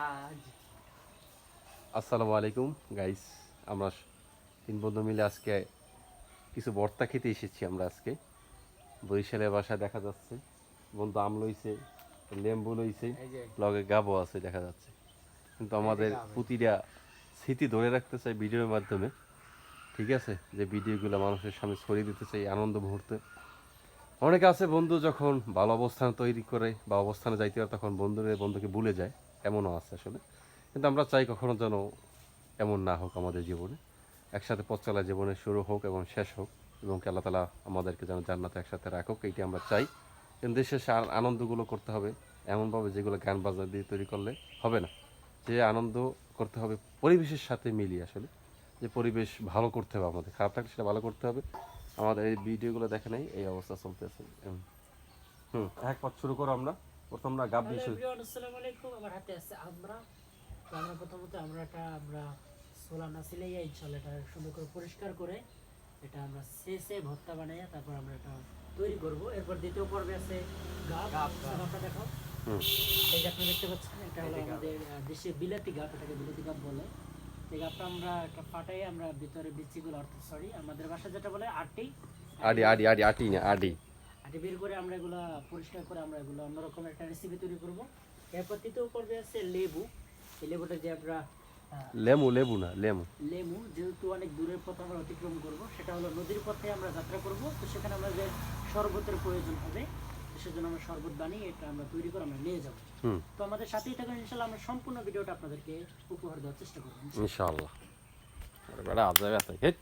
আজ। আসসালামু আলাইকুম গাইস আমরা তিন বন্ধু মিলে আজকে কিছু ভর্তা খেতে এসেছি আমরা আজকে। বরিশালের বাসায় দেখা যাচ্ছে। বন্ধু আম লইছে লেম্বু লইছে লগে গাবো আছে দেখা যাচ্ছে। কিন্তু আমাদের। প্রতিটা স্মৃতি ধরে রাখতে চাই ভিডিওর মাধ্যমে। ঠিক আছে? যে ভিডিওগুলো মানুষের সামনে ছড়িয়ে দিতে চাই আনন্দ মুহূর্তে। অনেকে আছে বন্ধু যখন ভালো অবস্থান তৈরি করে বা অবস্থানে যাইতে পারে তখন বন্ধুরে বন্ধুকে ভুলে যায়। এমনও আছে আসলে। কিন্তু আমরা চাই কখনো যেন এমন না হোক আমাদের জীবনে। একসাথে পথ চলা জীবনের শুরু হোক এবং শেষ হোক এবং আল্লাহ তালা আমাদেরকে যেন জান্নাতে একসাথে রাখুক এইটি আমরা চাই। কিন্তু দেশের আনন্দগুলো করতে হবে, এমনভাবে যেগুলো গান বাজনা দিয়ে তৈরি করলে হবে না। যে আনন্দ করতে হবে পরিবেশের সাথে মিলিয়ে আসলে। যে পরিবেশ ভালো করতে হবে আমাদের, খারাপ থাকলে সেটা ভালো করতে হবে। আমাদের এই ভিডিওগুলো দেখে নেই, এই অবস্থা চলতেছে। হুম। এক পথ শুরু করো আমরা। প্রথম আমরা গাব আসসালামু আলাইকুম। আমার হাতে আছে আমরা। আমরা প্রথমত আমরা এটা আমরা সোলা না সিলাইয়া ইনশাল্লাহ এটা সুন্দর করে পরিষ্কার করে এটা আমরা শেষে ভর্তা বানাইয়া তারপর আমরা এটা তৈরি করব। এরপর দ্বিতীয় পর্বে আছে গাব। গাবটা দেখো হুম। এই যে আপনি দেখতে পাচ্ছেন এটা হলো। আমাদের দেশে বিলাতি গাব এটাকে বিলাতি গাব বলে। এই গাবটা আমরা একটা ফাটাই আমরা ভিতরে বিচিগুলো অর্থাৎ সরি আমাদের ভাষা যেটা বলে আটটি আডি আডি আডি আটি না আডি। আটি বের করে আমরা এগুলা পরিষ্কার করে আমরা এগুলো অন্যরকম একটা রেসিপি তৈরি করব। এরপর তৃতীয় পর্বে আছে লেবু। এই লেবুটা যে আমরা লেমু লেবু না লেমু লেবু যেহেতু অনেক দূরের পথ আমরা অতিক্রম করব সেটা হলো নদীর পথে আমরা যাত্রা করব। তো সেখানে আমাদের শরবতের প্রয়োজন হবে সেজন্য আমরা শরবত বানিয়ে এটা আমরা তৈরি করে আমরা নিয়ে যাব। তো আমাদের সাথেই থাকুন ইনশাল্লাহ আমরা সম্পূর্ণ ভিডিওটা আপনাদেরকে উপহার দেওয়ার চেষ্টা করব ইনশাআল্লাহ। আরে বেটা আজ যাবে হেট